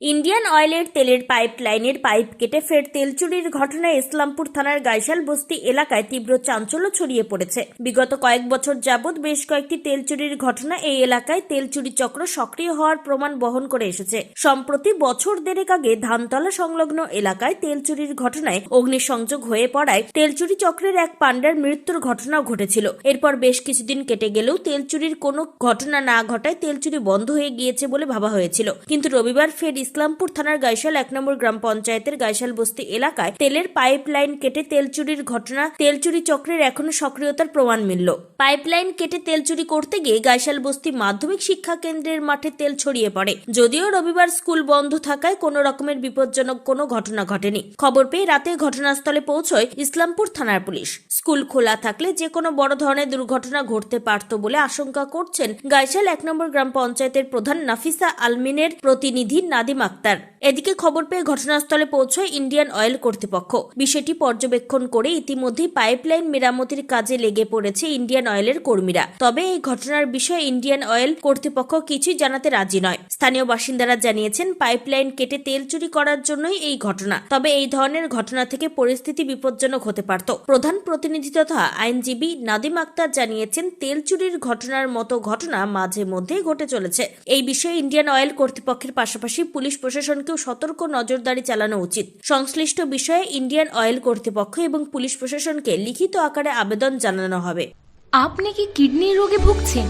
Indian অয়েলের তেলের pipe লাইনের পাইপ কেটে ফের তেল চুরির ঘটনায় ইসলামপুর থানার গাইশাল বস্তি এলাকায় তীব্র চাঞ্চল্য ছড়িয়ে পড়েছে। বিগত কয়েক বছর যাবৎ বেশ কয়েকটি তেল চুরির ঘটনা এই এলাকায় তেল চুরি চক্র সক্রিয় হওয়ার প্রমাণ বহন করে এসেছে। সম্প্রতি বছর দেড়েক আগে ধানতলা সংলগ্ন এলাকায় তেল চুরির ঘটনায় অগ্নিসংযোগ হয়ে পড়ায় তেল চুরি চক্রের এক পান্ডার মৃত্যুর ঘটনাও ঘটেছিল। এরপর বেশ কিছুদিন কেটে গেলেও তেল চুরির কোনো ঘটনা না ঘটায় তেল চুরি বন্ধ হয়ে গিয়েছে বলে ভাবা হয়েছিল। কিন্তু রবিবার ফের ইসলামপুর থানার গাইশাল এক নম্বর গ্রাম পঞ্চায়েতের গাইশাল বস্তি এলাকায় তেলের পাইপ লাইন কেটে তেল চুরির ঘটনা তেল চুরি চক্রের এখনও সক্রিয়তার প্রমাণ মিলল। পাইপ লাইন কেটে তেল চুরি করতে গিয়ে গাইশাল বস্তি মাধ্যমিক শিক্ষা কেন্দ্রের মাঠে তেল ছড়িয়ে পড়ে। যদিও রবিবার স্কুল বন্ধ থাকায় কোনো রকমের বিপজ্জনক কোনো ঘটনা ঘটেনি। খবর পেয়ে রাতে ঘটনাস্থলে পৌঁছয় ইসলামপুর থানার পুলিশ। স্কুল খোলা থাকলে যে কোনো বড় ধরনের দুর্ঘটনা ঘটতে পারত বলে আশঙ্কা করছেন গাইশাল এক নম্বর গ্রাম পঞ্চায়েতের প্রধান নাফিসা আলমিনের প্রতিনিধি নাদিম আক্তার। এদিকে খবর পেয়ে ঘটনাস্থলে পৌঁছয় ইন্ডিয়ান অয়েল কর্তৃপক্ষ। বিষয়টি পর্যবেক্ষণ করে ইতিমধ্যেই পাইপলাইন মেরামতির কাজে লেগে পড়েছে ইন্ডিয়ান অয়েলের কর্মীরা। তবে এই ঘটনার বিষয়ে ইন্ডিয়ান অয়েল কর্তৃপক্ষ কিছুই জানাতে রাজি নয়। স্থানীয় বাসিন্দারা জানিয়েছেন, পাইপলাইন কেটে তেল চুরি করার জন্যই এই ঘটনা। তবে এই ধরনের ঘটনা থেকে পরিস্থিতি বিপজ্জনক হতে পারত। প্রধান প্রতিনিধি তথা আইনজীবী নাদিম আক্তার জানিয়েছেন, তেল চুরির ঘটনার মতো ঘটনা মাঝে মধ্যে ঘটে চলেছে। এই বিষয়ে ইন্ডিয়ান অয়েল কর্তৃপক্ষের পাশাপাশি পুলিশ প্রশাসনকেও সতর্ক নজরদারি চালানো উচিত। সংশ্লিষ্ট বিষয়ে ইন্ডিয়ান অয়েল কর্তৃপক্ষ এবং পুলিশ প্রশাসনকে লিখিত আকারে আবেদন জানানো হবে। আপনি কি কিডনির রোগে ভুগছেন?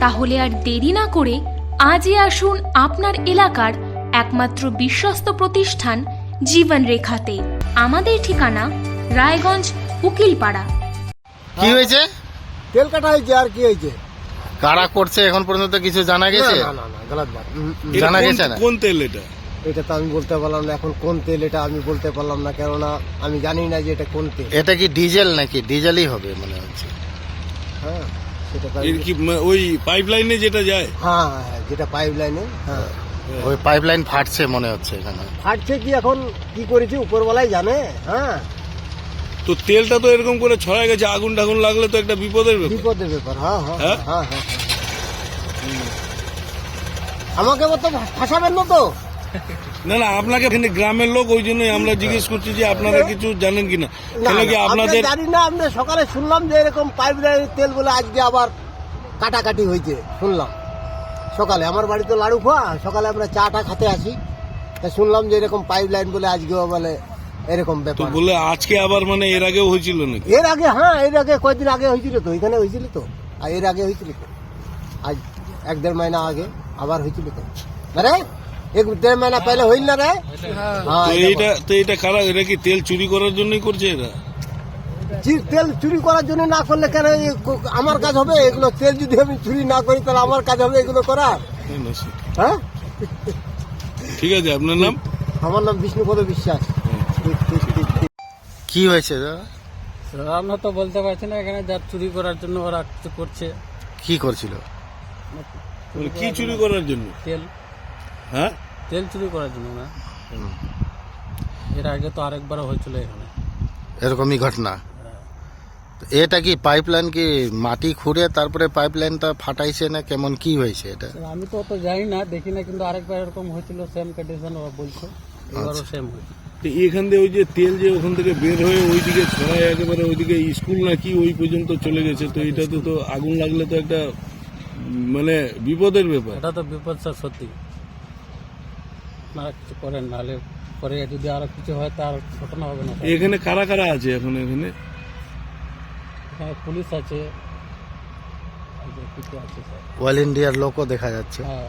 তাহলে আর দেরি না করে আজই আসুন আপনার এলাকার একমাত্র বিশ্বস্ত প্রতিষ্ঠান জীবন রেখাতে আমাদের ঠিকানা রায়গঞ্জ উকিলপাড়া। কি হয়েছে? তেল কাটা হয়েছে আর কি হয়েছে? কারা করছে এখন পর্যন্ত কিছু জানা গেছে? না না না গলত বাত। উম, উম, এটা জানা গেছে না? কোন তেল এটা? এটা তো আমি বলতে পারলাম না এখন কোন তেল এটা আমি বলতে পারলাম না কেননা আমি জানি না যে এটা কোন তেল। এটা কি ডিজেল নাকি? ডিজেলই হবে মনে হচ্ছে। হ্যাঁ সেটা এর কি ওই পাইপ লাইনে যেটা যায়? হ্যাঁ হ্যাঁ যেটা পাইপ লাইনে হ্যাঁ। ওই পাইপলাইন ফাটছে মনে হচ্ছে এখানে। ফাটছে কি এখন? কি করেছি? উপরওয়ালাই জানে হ্যাঁ। তো তেলটা তো এরকম করে ছড়ায় গেছে আগুন টাগুন লাগলে তো একটা বিপদের ব্যাপার। বিপদের ব্যাপার হ্যাঁ হ্যাঁ হ্যাঁ? হ্যাঁ হ্যাঁ হ্যাঁ, আমাকে মতো ফাঁসাবেন না তো? না না আপনাকে এখানে গ্রামের লোক ওই জন্যই আমরা জিজ্ঞেস করছি যে আপনারা কিছু জানেন কিনা। কি আপনাদের আমরা জানি না আপনি সকালে শুনলাম যে এরকম পাইপ লাইনের তেল বলে আজকে আবার কাটাকাটি হয়েছে শুনলাম। সকালে আমার বাড়িতে লাড়ু খোয়া সকালে আমরা চাটা খেতে আসি। তা শুনলাম যে এরকম পাইপ লাইন বলে আজকেও বলে এরকম তো ব্যাপার। বলে আজকে আবার মানে এর আগেও হয়েছিল নাকি? এর আগে হ্যাঁ এর আগে কয়েকদিন আগে হয়েছিল তো এখানে হয়েছিল তো। আর এর আগে হয়েছিল তো। আজ এক দেড় মহিনা আগে আবার হয়েছিল তো। আরে এক দেড় মহিনা পহলে হইল না রে? হ্যাঁ। এটা এইটা তো এটা খারাপ এটা কি তেল চুরি করার জন্যই করছে এরা? তেল চুরি করার জন্য না করলে কেন আমার কাজ হবে? এগুলো তেল যদি আমি চুরি না করি তাহলে আমার কাজ হবে এগুলো করার? সে। হ্যাঁ? ঠিক আছে আপনার নাম? আমার নাম বিষ্ণুপদ বিশ্বাস। কি হয়েছে দাদা? আমরা তো বলতে পারছি না এখানে যা চুরি করার জন্য ওরা কিছু করছে। কি করছিল? কি চুরি করার জন্য? তেল। হ্যাঁ? তেল চুরি করার জন্য না। এর আগে তো আরেকবার হয়েছিল এখানে। এরকমই ঘটনা? এটা কি পাইপলাইন কি মাটি খুঁড়ে তারপরে পাইপলাইনটা ফাটাইছে না কেমন কি হয়েছে এটা? আমি তো অত জানি না দেখি না কিন্তু আরেকবার এরকম হয়েছিল সেম কন্ডিশন ওরা বলছে। এবারও সেম হয়েছে। তো এখান দিয়ে ওই যে তেল যে ওখান থেকে বের হয়ে ওইদিকে ছড়ায় একেবারে ওইদিকে স্কুল নাকি ওই পর্যন্ত চলে গেছে তো এটাতে তো আগুন লাগলে তো একটা মানে বিপদের ব্যাপার। এটা তো বিপদ স্যার সত্যি। না কিছু করেন নাহলে পরে যদি আরও কিছু হয় তার ঘটনা হবে না। এখানে কারা কারা আছে এখন এখানে? এখানে পুলিশ আছে। আর যে কিছু আছে স্যার? অয়েল ইন্ডিয়ার লোকও দেখা যাচ্ছে। হ্যাঁ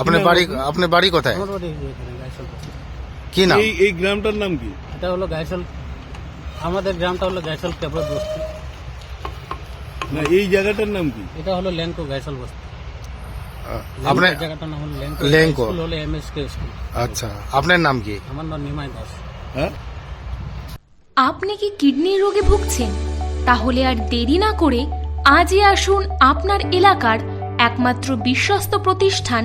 আপনার বাড়ি আপনার বাড়ি কোথায়? আমার বাড়ি এখানে গাইসল বস্তি। কি নাম? এই এই গ্রামটার নাম কি? এটা হলো গাইসল আমাদের গ্রামটা হলো গাইসল কেবল বস্তি। না এই জায়গাটার নাম কি? এটা হলো ল্যাংকো গাইসল বস্তি। আপনার এই জায়গাটার নাম হলো ল্যাংকো। ল্যাংকো। স্কুল হলো এম স্কুল আচ্ছা আপনার নাম কি? আমার নাম নিমাই দাস। হ্যাঁ? আপনি কি কিডনির রোগে ভুগছেন? তাহলে আর দেরি না করে আজই আসুন আপনার এলাকার একমাত্র বিশ্বস্ত প্রতিষ্ঠান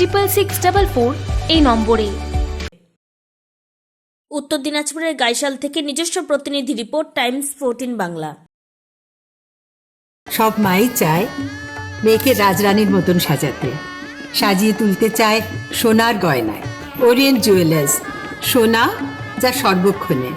triple six double four এই নম্বরে। উত্তর দিনাজপুরের গাইশাল থেকে নিজস্ব প্রতিনিধি রিপোর্ট টাইমস ফোরটিন বাংলা। সব মাই চায় মেয়েকে রাজরানীর মতন সাজাতে। সাজিয়ে তুলতে চায় সোনার গয়নায়। ওরিয়েন্ট জুয়েলার্স সোনা যা সর্বক্ষণের।